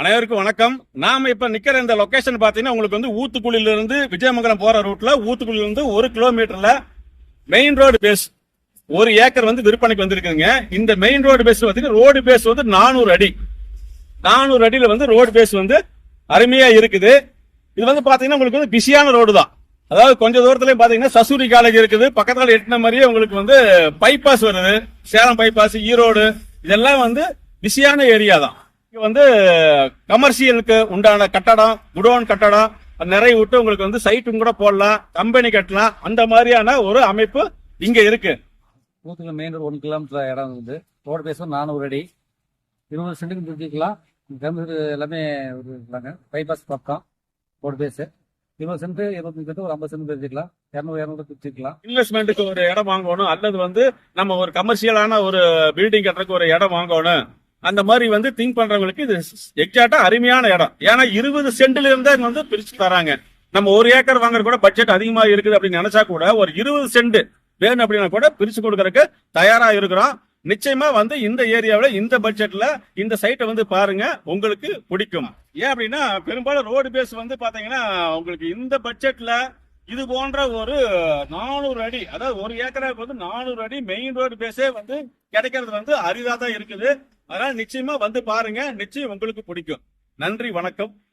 அனைவருக்கும் வணக்கம். நாம இப்ப நிக்கிற இந்த லொகேஷன் பாத்தீங்கன்னா உங்களுக்கு வந்து ஊத்துக்குழில இருந்து விஜயமங்கலம் போற ரூட்ல ஊத்துக்குழில இருந்து ஒரு கிலோமீட்டர்ல மெயின் ரோடு பேஸ் ஒரு ஏக்கர் வந்து விற்பனைக்கு வந்திருக்குங்க இந்த மெயின் ரோடு பேஸ் பார்த்தீங்கன்னா ரோடு பேஸ் வந்து நானூறு அடி. நானூறு அடியில வந்து ரோடு பேஸ் வந்து அருமையா இருக்குது. இது வந்து பாத்தீங்கன்னா உங்களுக்கு வந்து பிஸியான ரோடு தான். அதாவது கொஞ்ச தூரத்துலயும் பாத்தீங்கன்னா சசூரி காலேஜ் இருக்குது. பக்கத்துல எட்டின மாதிரியே உங்களுக்கு வந்து பைபாஸ் வருது. சேலம் பைபாஸ் ஈரோடு இதெல்லாம் வந்து பிஸியான ஏரியா தான். இங்க வந்து கமர்ஷியலுக்கு உண்டான கட்டடம் குடோன் கட்டடம் நிறைய விட்டு உங்களுக்கு வந்து சைட்டும் கூட போடலாம் கம்பெனி கட்டலாம். அந்த மாதிரியான ஒரு அமைப்பு இங்க இருக்கு. ஊத்துக்குள்ள மெயின் ரோடு ஒன் கிலோமீட்டர் இடம் வந்து. ரோடு பேசும் நானூறு அடி. இருபது சென்ட்டுக்கு பிரிச்சுக்கலாம் கிலோமீட்டர் எல்லாமே ஒரு இருக்காங்க பைபாஸ் பக்கம் ரோடு பேஸு இருபது சென்ட் இருபத்தஞ்சு சென்ட் ஒரு ஐம்பது சென்ட் பிரிச்சுக்கலாம் இரநூறு இரநூறு பிரிச்சுக்கலாம் இன்வெஸ்ட்மெண்ட்டுக்கு ஒரு இடம் வாங்கணும். அல்லது வந்து நம்ம ஒரு கமர்ஷியலான ஒரு பில்டிங் கட்டுறதுக்கு ஒரு இடம் வாங்கணும். அந்த மாதிரி வந்து திங்க் பண்றவங்களுக்கு இது எக்ஸாக்டா அருமையான இடம். ஏன்னா இருபது சென்ட்ல இருந்தே இங்க வந்து பிரிச்சு தராங்க. நம்ம ஒரு ஏக்கர் வாங்குற கூட பட்ஜெட் அதிகமா இருக்குது அப்படின்னு நினைச்சா கூட ஒரு இருபது சென்ட் வேணும் அப்படின்னா கூட பிரிச்சு கொடுக்கறதுக்கு தயாரா இருக்கிறோம். நிச்சயமா வந்து இந்த ஏரியாவில் இந்த பட்ஜெட்ல இந்த சைட்டை வந்து பாருங்க உங்களுக்கு பிடிக்கும். ஏன் அப்படின்னா பெரும்பாலும் ரோடு பேஸ் வந்து பாத்தீங்கன்னா உங்களுக்கு இந்த பட்ஜெட்ல இது போன்ற ஒரு நானூறு அடி அதாவது ஒரு ஏக்கராவுக்கு வந்து நானூறு அடி மெயின் ரோடு பேஸே வந்து கிடைக்கிறது வந்து அரிதா தான் இருக்குது. அதனால நிச்சயமா வந்து பாருங்க. நிச்சயம் உங்களுக்கு பிடிக்கும். நன்றி வணக்கம்.